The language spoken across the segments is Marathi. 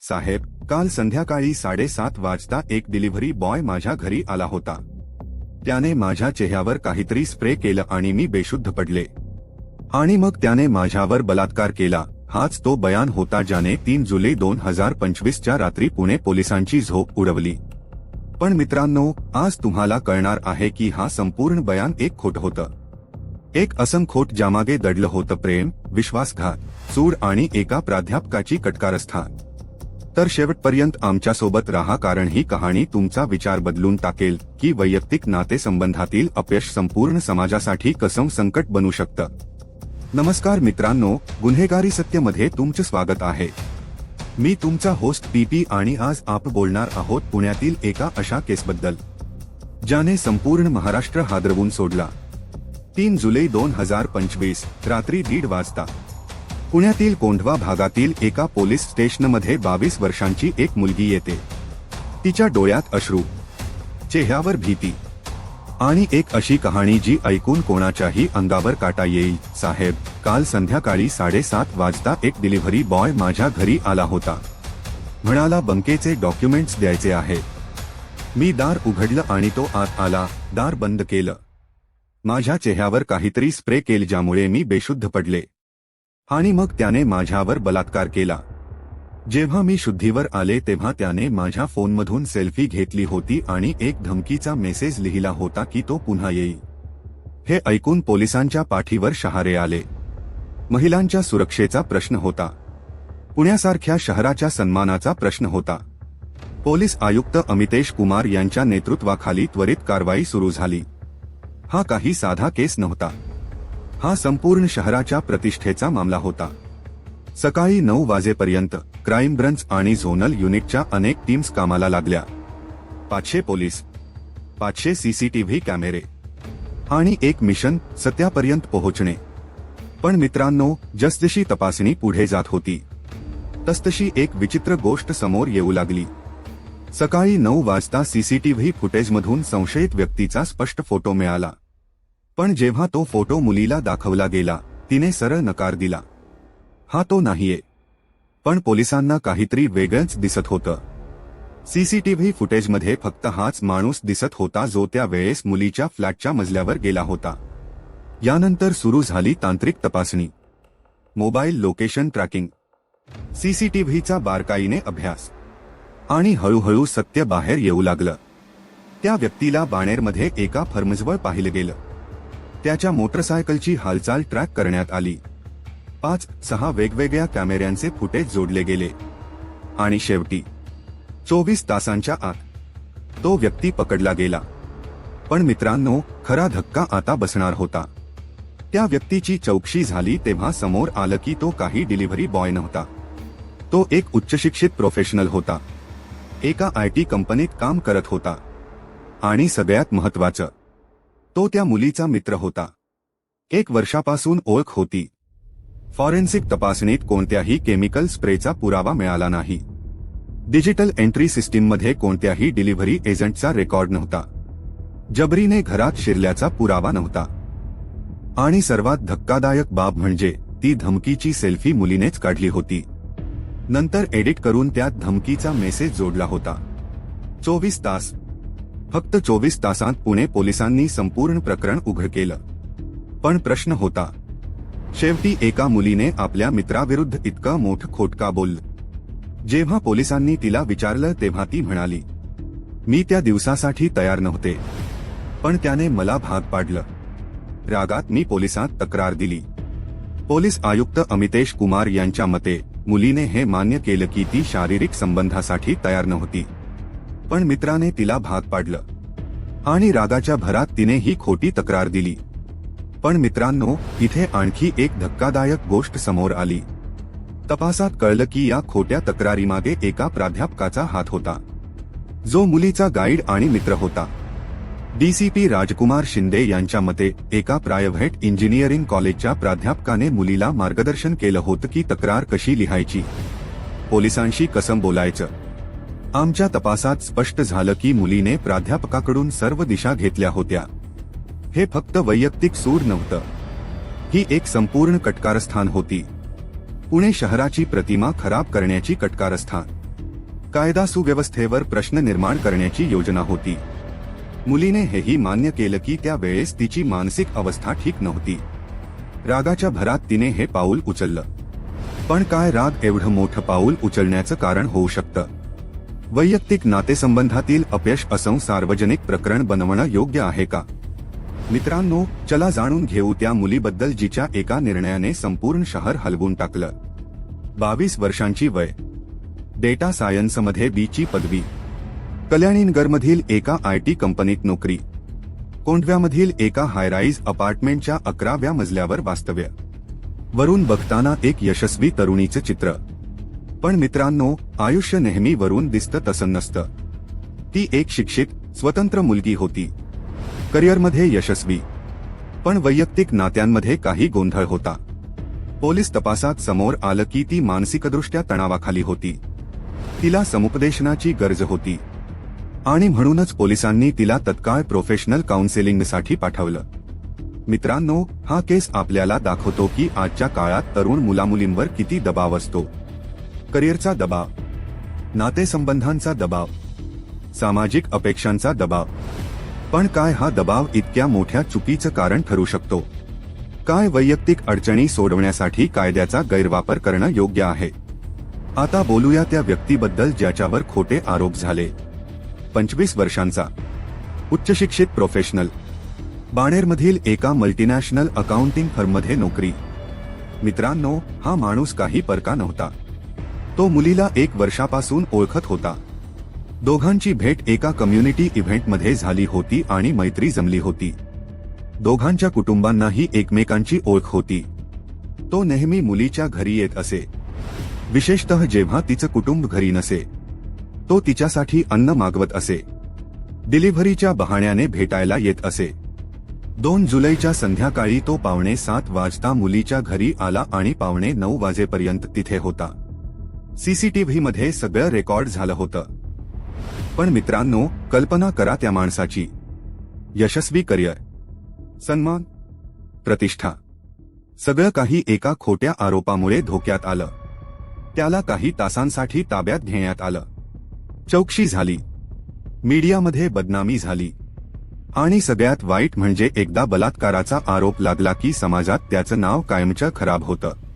साहेब काल संध्याकाळी साडेसात वाजता एक डिलिव्हरी बॉय माझ्या घरी आला होता. त्याने माझ्या चेहऱ्यावर काहीतरी स्प्रे केलं आणि मी बेशुद्ध पडले. आणि मग त्याने माझ्यावर बलात्कार केला. हाच तो बयान होता ज्याने तीन जुलै दोन हजार पंचवीसच्या रात्री पुणे पोलिसांची झोप उडवली. पण मित्रांनो आज तुम्हाला कळणार आहे की हा संपूर्ण बयान एक खोट होतं. एक असंखोट ज्यामागे दडलं होतं प्रेम विश्वासघात चूड आणि एका प्राध्यापकाची कटकारस्थान. तर शेवटपर्यंत आमच्यासोबत राहा कारण ही कहाणी तुमचा विचार बदलून टाकेल की वैयक्तिक नातेसंबंधातील अपयश संपूर्ण समाजासाठी कसं संकट बनू शकतं. नमस्कार मित्रांनो गुन्हेगारी सत्यमध्ये तुमचं स्वागत आहे. मी तुमचा होस्ट पीपी आणि आज आप बोलणार आहोत पुण्यातील एका अशा केसबद्दल. ज्याने संपूर्ण महाराष्ट्र हादरवून सोडला. तीन जुलै दोन हजार पंचवीस रात्री दीड वाजता. पुण्यातील कोंढवा भागातील एका पोलीस स्टेशनमध्ये बावीस वर्षांची एक मुलगी येते. तिच्या डोळ्यात अश्रू चेहऱ्यावर भीती आणि एक अशी कहाणी जी ऐकून कोणाच्याही अंगावर काटा येईल. साहेब काल संध्याकाळी साडेसात वाजता एक डिलिव्हरी बॉय माझ्या घरी आला होता. म्हणाला बंकेचे डॉक्युमेंट्स द्यायचे आहे. मी दार उघडलं आणि तो आत आला दार बंद केलं. माझ्या चेहऱ्यावर काहीतरी स्प्रे केल ज्यामुळे मी बेशुद्ध पडले. आणि मग त्याने माझ्यावर बलात्कार केला. जेव्हा मी शुद्धीवर आले तेव्हा त्याने माझ्या फोनमधून सेल्फी घेतली होती आणि एक धमकीचा मेसेज लिहिला होता की तो पुन्हा येईल. हे ऐकून पोलिसांच्या पाठीवर शहारे आले. महिलांच्या सुरक्षेचा प्रश्न होता. पुण्यासारख्या शहराच्या सन्मानाचा प्रश्न होता. पोलीस आयुक्त अमितेश कुमार यांच्या नेतृत्वाखाली त्वरित कारवाई सुरू झाली. हा काही साधा केस नव्हता. हा संपूर्ण शहराच्या प्रतिष्ठेचा मामला होता. सकाळी नऊ वाजेपर्यंत क्राईम ब्रंच आणि झोनल युनिटच्या अनेक टीम्स कामाला लागल्या. पाचशे पोलीस पाचशे सीसीटीव्ही कॅमेरे आणि एक मिशन सत्यापर्यंत पोहोचणे. पण मित्रांनो जसजशी तपासणी पुढे जात होती तसतशी एक विचित्र गोष्ट समोर येऊ लागली. सकाळी नऊ वाजता सीसीटीव्ही फुटेजमधून संशयित व्यक्तीचा स्पष्ट फोटो मिळाला. पण जेव्हा तो फोटो मुलीला दाखवला गेला तिने सरळ नकार दिला. हा तो नाहीये. पण पोलिसांना काहीतरी वेगळंच दिसत होतं. सीसीटीव्ही फुटेजमध्ये फक्त हाच माणूस दिसत होता जो त्या वेळेस मुलीच्या फ्लॅटच्या मजल्यावर गेला होता. यानंतर सुरू झाली तांत्रिक तपासणी. Mobile location tracking. सीसीटीव्हीचा बारकाईने अभ्यास. आणि हळूहळू सत्य बाहेर येऊ लागलं. त्या व्यक्तीला बाणेरमध्ये एका फर्मजवळ पाहिलं गेलं. त्याच्या मोटरसायकलची हालचाल ट्रॅक करण्यात आली. पाच सहा वेगवेगळ्या कॅमेऱ्यांचे फुटेज जोडले गेले. आणि शेवटी चोवीस तासांच्या आत तो व्यक्ती पकडला गेला. पण मित्रांनो खरा धक्का आता बसणार होता. त्या व्यक्तीची चौकशी झाली तेव्हा समोर आलं की तो काही डिलिव्हरी बॉय नव्हता. तो एक उच्चशिक्षित प्रोफेशनल होता. एका आय टी कंपनीत काम करत होता. आणि सगळ्यात महत्वाचं तो त्या मुलीचा मित्र होता. एक वर्षापासून ओळख होती. फॉरेन्सिक तपासणीत कोणत्याही केमिकल स्प्रेचा पुरावा मिळाला नाही. डिजिटल एंट्री सिस्टीममध्ये कोणत्याही डिलिव्हरी एजंटचा रेकॉर्ड नव्हता. जबरीने घरात शिरल्याचा पुरावा नव्हता. आणि सर्वात धक्कादायक बाब म्हणजे ती धमकीची सेल्फी मुलीनेच काढली होती. नंतर एडिट करून त्यात धमकीचा मेसेज जोडला होता. चोवीस तास फक्त चोवीस तासांत पुणे पोलिसांनी संपूर्ण प्रकरण उघड केलं. पण प्रश्न होता शेवटी एका मुलीने आपल्या मित्राविरुद्ध इतकं मोठं खोट का बोललं जेव्हा पोलिसांनी तिला विचारलं तेव्हा ती म्हणाली मी त्या दिवसासाठी तयार नव्हते पण त्याने मला भाग पाडलं. रागात मी पोलिसात तक्रार दिली. पोलीस आयुक्त अमितेश कुमार यांच्या मते मुलीने हे मान्य केलं की ती शारीरिक संबंधासाठी तयार नव्हती. पण मित्राने तिला भाग पाडलं. आणि रागाच्या भरात तिने ही खोटी तक्रार दिली. पण मित्रांनो इथे आणखी एक धक्कादायक गोष्ट समोर आली. तपासात कळलं की या खोट्या तक्रारीमागे एका प्राध्यापकाचा हात होता. जो मुलीचा गाईड आणि मित्र होता. डीसीपी राजकुमार शिंदे यांच्या मते एका प्रायव्हेट इंजिनिअरिंग कॉलेजच्या प्राध्यापकाने मुलीला मार्गदर्शन केलं होतं की तक्रार कशी लिहायची? पोलिसांशी कसं बोलायचं? आमच्या तपासात स्पष्ट झालं की मुलीने प्राध्यापकाकडून सर्व दिशा घेतल्या होत्या. हे फक्त वैयक्तिक सूड नव्हतं. ही एक संपूर्ण कटकारस्थान होती. पुणे शहराची प्रतिमा खराब करण्याची कटकारस्थान. कायदा सुव्यवस्थेवर प्रश्न निर्माण करण्याची योजना होती. मुलीने हेही मान्य केलं की त्या वेळेस तिची मानसिक अवस्था ठीक नव्हती. रागाच्या भरात तिने हे पाऊल उचललं. पण काय राग एवढं मोठं पाऊल उचलण्याचं कारण होऊ शकतं? वैयक्तिक नातेसंबंधातील अपयश असं सार्वजनिक प्रकरण बनवणं योग्य आहे का? मित्रांनो चला जाणून घेऊ त्या मुलीबद्दल जिच्या एका निर्णयाने संपूर्ण शहर हलवून टाकलं. बावीस वर्षांची वय. डेटा सायन्समध्ये बीची पदवी. कल्याणीनगरमधील एका आय टी कंपनीत नोकरी. कोंडव्यामधील एका हायराईज अपार्टमेंटच्या अकराव्या मजल्यावर वास्तव्य. वरून बघताना एक यशस्वी तरुणीचं चित्र. पण मित्रांनो आयुष्य नेहमी वरून दिसतं तसं नसतं. ती एक शिक्षित स्वतंत्र मुलगी होती. करिअरमध्ये यशस्वी. पण वैयक्तिक नात्यांमध्ये काही गोंधळ होता. पोलीस तपासात समोर आलं की ती मानसिकदृष्ट्या तणावाखाली होती. तिला समुपदेशनाची गरज होती. आणि म्हणूनच पोलिसांनी तिला तत्काळ प्रोफेशनल काउन्सिलिंगसाठी पाठवलं. मित्रांनो हा केस आपल्याला दाखवतो की आजच्या काळात तरुण मुलामुलींवर किती दबाव असतो. करिअरचा दबाव नातेसंबंधांचा दबाव सामाजिक अपेक्षांचा दबाव. पण काय हा दबाव इतक्या मोठ्या चुकीचं कारण ठरू शकतो? काय वैयक्तिक अडचणी सोडवण्यासाठी कायद्याचा गैरवापर करणं योग्य आहे? आता बोलूया त्या व्यक्तीबद्दल ज्याच्यावर खोटे आरोप झाले. पंचवीस वर्षांचा. उच्चशिक्षित प्रोफेशनल बाणेरमधील एका मल्टीनॅशनल अकाउंटिंग फर्ममध्ये नोकरी. मित्रांनो हा माणूस काही परका नव्हता. तो मुलीला एक वर्षापासून ओळखत होता. दोघांची भेट एका कम्युनिटी इव्हेंटमध्ये झाली होती आणि मैत्री जमली होती. दोघांच्या कुटुंबांनाही एकमेकांची ओळख होती. तो नेहमी मुलीच्या घरी येत असे. विशेषतः जेव्हा तिचं कुटुंब घरी नसे. तो तिच्यासाठी अन्न मागवत असे. डिलिव्हरीच्या बहाण्याने भेटायला येत असे. दोन जुलैच्या संध्याकाळी तो पावणे सात वाजता मुलीच्या घरी आला आणि पावणे नऊ वाजेपर्यंत तिथे होता. सीसीटीव्हीमध्ये सगळं रेकॉर्ड झालं होतं. पण मित्रांनो कल्पना करा त्या माणसाची. यशस्वी करिअर. सन्मान. प्रतिष्ठा. सगळं काही एका खोट्या आरोपामुळे धोक्यात आलं. त्याला काही तासांसाठी ताब्यात घेण्यात आलं. चौकशी झाली. मीडियामध्ये बदनामी झाली. आणि सगळ्यात वाईट म्हणजे एकदा बलात्काराचा आरोप लागला की समाजात त्याचं नाव कायमचं खराब होतं.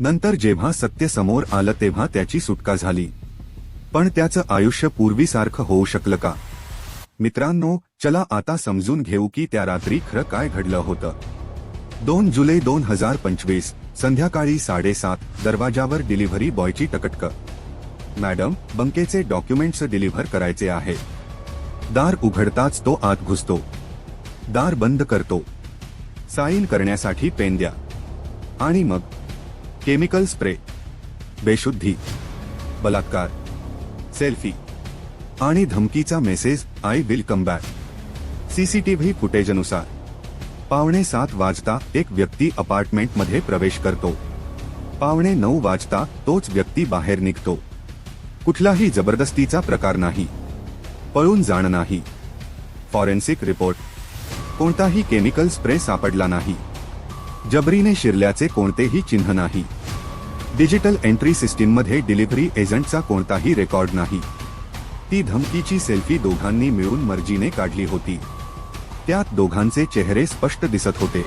नंतर जेव्हा सत्य समोर आलं तेव्हा त्याची सुटका झाली. पण त्याचं आयुष्य पूर्वीसारखं होऊ शकलं का? मित्रांनो चला आता समजून घेऊ की त्या रात्री खरं काय घडलं होतं. दोन जुलै दोन हजार पंचवीस संध्याकाळी साडेसात दरवाजावर डिलिव्हरी बॉयची टकटक मॅडम बंकेचे डॉक्युमेंट्स डिलिव्हर करायचे आहे. दार उघडताच तो आत घुसतो. दार बंद करतो. साईन करण्यासाठी पेन द्या. आणि मग केमिकल स्प्रे बेशुद्धी बलात्कार सेल्फी आणि धमकीचा message I will come back CCTV फुटेजनुसार पावणे सात वाजता एक व्यक्ती अपार्टमेंटमध्ये प्रवेश करतो. पावणे नऊ वाजता तोच व्यक्ती बाहेर निघतो. कुठलाही जबरदस्तीचा प्रकार नाही. पळून जाणं नाही. फॉरेन्सिक रिपोर्ट कोणताही केमिकल स्प्रे सापडला नाही. जबरीने शिरल्याचे कोणतेही चिन्ह नाही. डिजिटल एंट्री सिस्टीममध्ये डिलिव्हरी एजंटचा कोणताही रेकॉर्ड नाही. ती धमकीची सेल्फी दोघांनी मिळून मर्जीने काढली होती. त्यात दोघांचे चेहरे स्पष्ट दिसत होते.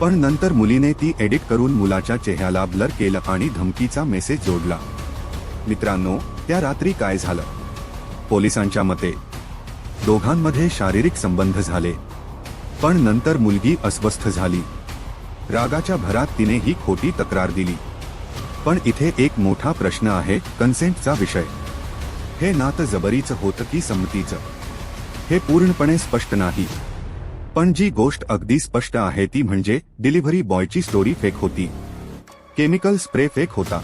पण नंतर मुलीने ती एडिट करून मुलाच्या चेहऱ्याला ब्लर केलं आणि धमकीचा मेसेज जोडला. मित्रांनो त्या रात्री काय झालं? पोलिसांच्या मते दोघांमध्ये शारीरिक संबंध झाले. पण नंतर मुलगी अस्वस्थ झाली. रागाच्या भरात तिने ही खोटी तक्रार दिली. पण इथे एक मोठा प्रश्न आहे कन्सेंटचा विषय. हे नातं जबरीचं होतं की संमतीचं? हे पूर्णपणे स्पष्ट नाही. पण जी गोष्ट अगदी स्पष्ट आहे ती म्हणजे डिलिव्हरी बॉयची स्टोरी फेक होती. केमिकल स्प्रे फेक होता.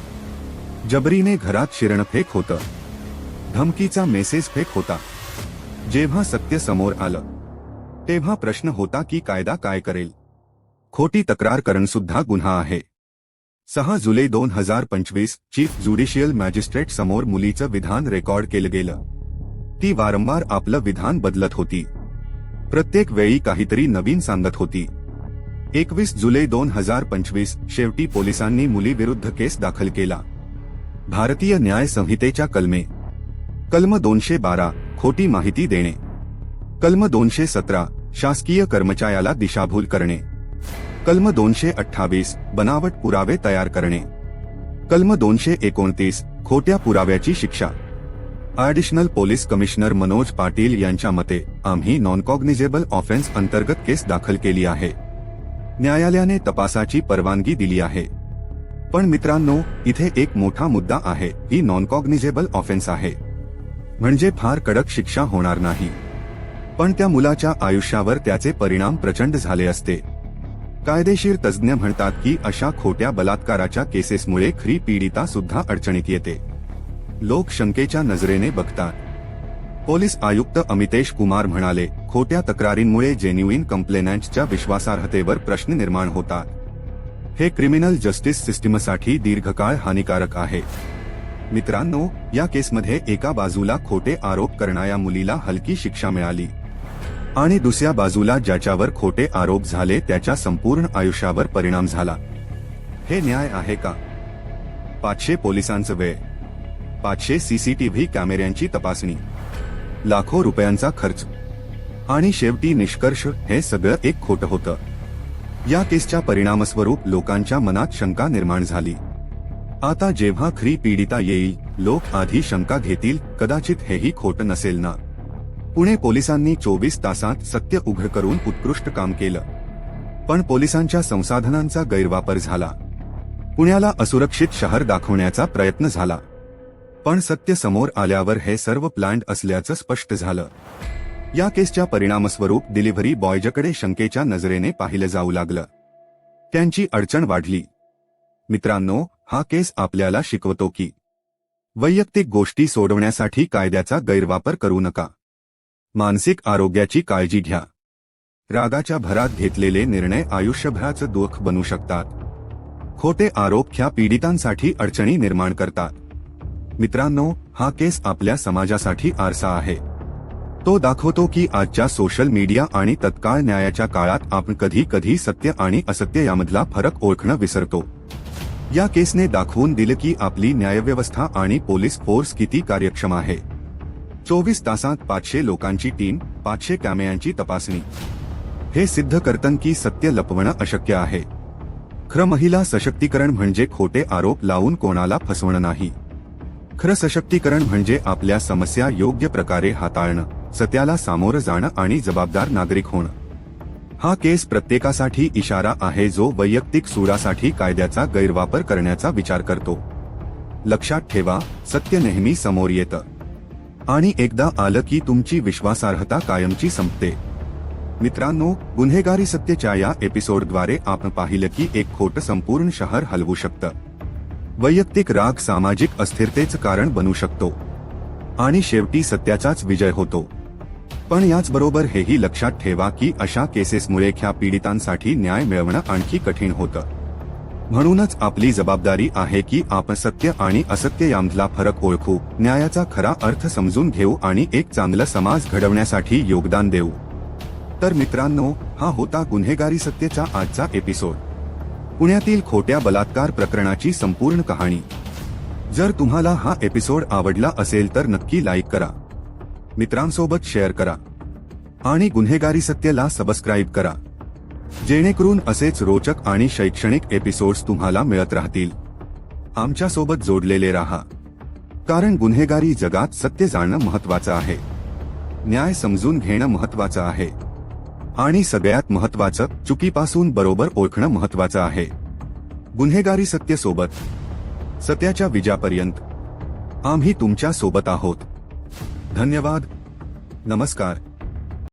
जबरीने घरात शिरण फेक होतं. धमकीचा मेसेज फेक होता. जेव्हा सत्य समोर आलं तेव्हा प्रश्न होता की कायदा काय करेल? खोटी तक्रार करणसुद्धा गुन्हा आहे. सहा जुलै दोन हजार पंचवीस चीफ ज्युडिशियल मॅजिस्ट्रेट समोर मुलीचं विधान रेकॉर्ड केलं गेलं. ती वारंवार आपलं विधान बदलत होती. प्रत्येक वेळी काहीतरी नवीन सांगत होती. एकवीस जुलै दोन हजार पंचवीस शेवटी पोलिसांनी मुलीविरुद्ध केस दाखल केला. भारतीय न्याय संहितेच्या कलमे. कलम दोनशे बारा खोटी माहिती देणे. कलम दोनशे सतरा शासकीय कर्मचाऱ्याला दिशाभूल करणे. कलम दोनशे अठ्ठावीस बनावट पुरावे तयार करणे. कलम दोनशे एकोणतीस खोट्या पुराव्याची शिक्षा. Additional police commissioner Manoj Patil यांच्या मते आम्ही नॉन कॉग्निजेबल ऑफेन्स अंतर्गत केस दाखल केली आहे. न्यायालयाने तपासाची परवानगी दिली आहे. पण मित्रांनो इथे एक मोठा मुद्दा आहे ही नॉन कॉग्निजेबल ऑफेन्स आहे. म्हणजे फार कडक शिक्षा होणार नाही. पण त्या मुलाच्या आयुष्यावर त्याचे परिणाम प्रचंड झाले असते. कायदेशीर तज्ज्ञ म्हणतात की अशा खोट्या बलात्काराच्या केसेसमुळे खरी पीडिता सुद्धा अडचणीत येते. लोक शंकेच्या नजरेने बघतात. पोलीस आयुक्त अमितेश कुमार म्हणाले खोट्या तक्रारींमुळे जेन्युइन कंप्लेनंटच्या विश्वासार्हतेवर प्रश्न निर्माण होतात. हे क्रिमिनल जस्टिस सिस्टीमसाठी दीर्घकाळ हानिकारक आहे. मित्रांनो या केसमध्ये एका बाजूला खोटे आरोप करणाऱ्या मुलीला हलकी शिक्षा मिळाली. आणि दुसऱ्या बाजूला ज्याच्यावर खोटे आरोप झाले त्याच्या संपूर्ण आयुष्यावर परिणाम झाला. हे न्याय आहे का? पाचशे पोलिसांचं वेळ. पाचशे सीसीटीव्ही कॅमेऱ्यांची तपासणी. लाखो रुपयांचा खर्च. आणि शेवटी निष्कर्ष हे सगळं एक खोटं होतं. या केसच्या परिणामस्वरूप लोकांच्या मनात शंका निर्माण झाली. आता जेव्हा खरी पीडिता येईल लोक आधी शंका घेतील कदाचित हेही खोटं नसेल ना? पुणे पोलिसांनी चोवीस तासात सत्य उघड करून उत्कृष्ट काम केलं. पण पोलिसांच्या संसाधनांचा गैरवापर झाला. पुण्याला असुरक्षित शहर दाखवण्याचा प्रयत्न झाला. पण सत्य समोर आल्यावर हे सर्व प्लॅन्ड असल्याचं स्पष्ट झालं. या केसच्या परिणामस्वरूप डिलिव्हरी बॉयजकडे शंकेच्या नजरेने पाहिलं जाऊ लागलं. त्यांची अडचण वाढली. मित्रांनो हा केस आपल्याला शिकवतो की वैयक्तिक गोष्टी सोडवण्यासाठी कायद्याचा गैरवापर करू नका. मानसिक आरोग्याची काळजी घ्या. रागाच्या भरात घेतलेले निर्णय आयुष्यभराचं दुःख बनू शकतात. खोटे आरोप ह्या पीडितांसाठी अडचणी निर्माण करतात. मित्रांनो हा केस आपल्या समाजासाठी आरसा आहे. तो दाखवतो की आजच्या सोशल मीडिया आणि तत्काळ न्यायाच्या काळात आपण कधी कधी सत्य आणि असत्य यामधला फरक ओळखणं विसरतो. या केसने दाखवून दिलं की आपली न्यायव्यवस्था आणि पोलीस फोर्स किती कार्यक्षम आहे. चोवीस तासात पाचशे लोकांची टीम पाचशे कॅमेऱ्यांची तपासणी. हे सिद्ध करतं की सत्य लपवणं अशक्य आहे. खरं महिला सशक्तीकरण म्हणजे खोटे आरोप लावून कोणाला फसवणं नाही. खरं सशक्तीकरण म्हणजे आपल्या समस्या योग्य प्रकारे हाताळणं सत्याला सामोरं जाणं आणि जबाबदार नागरिक होणं. हा केस प्रत्येकासाठी इशारा आहे जो वैयक्तिक सुडासाठी कायद्याचा गैरवापर करण्याचा विचार करतो. लक्षात ठेवा सत्य नेहमी समोर येतं. आणि एकदा आलं की तुमची विश्वासार्हता कायमची संपते. मित्रांनो गुन्हेगारी सत्यच्या या एपिसोडद्वारे आपण पाहिलं की एक खोटं संपूर्ण शहर हलवू शकतं. वैयक्तिक राग सामाजिक अस्थिरतेचं कारण बनू शकतो. आणि शेवटी सत्याचाच विजय होतो. पण याचबरोबर हेही लक्षात ठेवा की अशा केसेसमुळे ख्या पीडितांसाठी न्याय मिळवणं आणखी कठीण होतं. म्हणूनच आपली जबाबदारी आहे की आपण सत्य आणि असत्य यामधला फरक ओळखू न्यायाचा खरा अर्थ समजून घेऊ आणि एक चांगला समाज घडवण्यासाठी योगदान देऊ. तर मित्रांनो हा होता गुन्हेगारी सत्तेचा आजचा एपिसोड पुण्यातील खोट्या बलात्कार प्रकरणाची संपूर्ण कहाणी. जर तुम्हाला हा एपिसोड आवडला असेल तर नक्की लाईक करा. मित्रांसोबत शेअर करा. आणि गुन्हेगारी सत्तेला सबस्क्राईब करा. जेणेकरून असेच रोचक आणि शैक्षणिक एपिसोड्स तुम्हाला मिळत राहतील. आमच्यासोबत जोडलेले राहा. कारण गुन्हेगारी जगात सत्य जाणं महत्वाचं आहे. न्याय समजून घेणं महत्वाचं आहे. आणि सगळ्यात महत्वाचं चुकीपासून बरोबर ओळखणं महत्वाचं आहे. गुन्हेगारी सत्य सोबत. सत्याच्या विजयापर्यंत आम्ही तुमच्यासोबत आहोत. धन्यवाद. नमस्कार.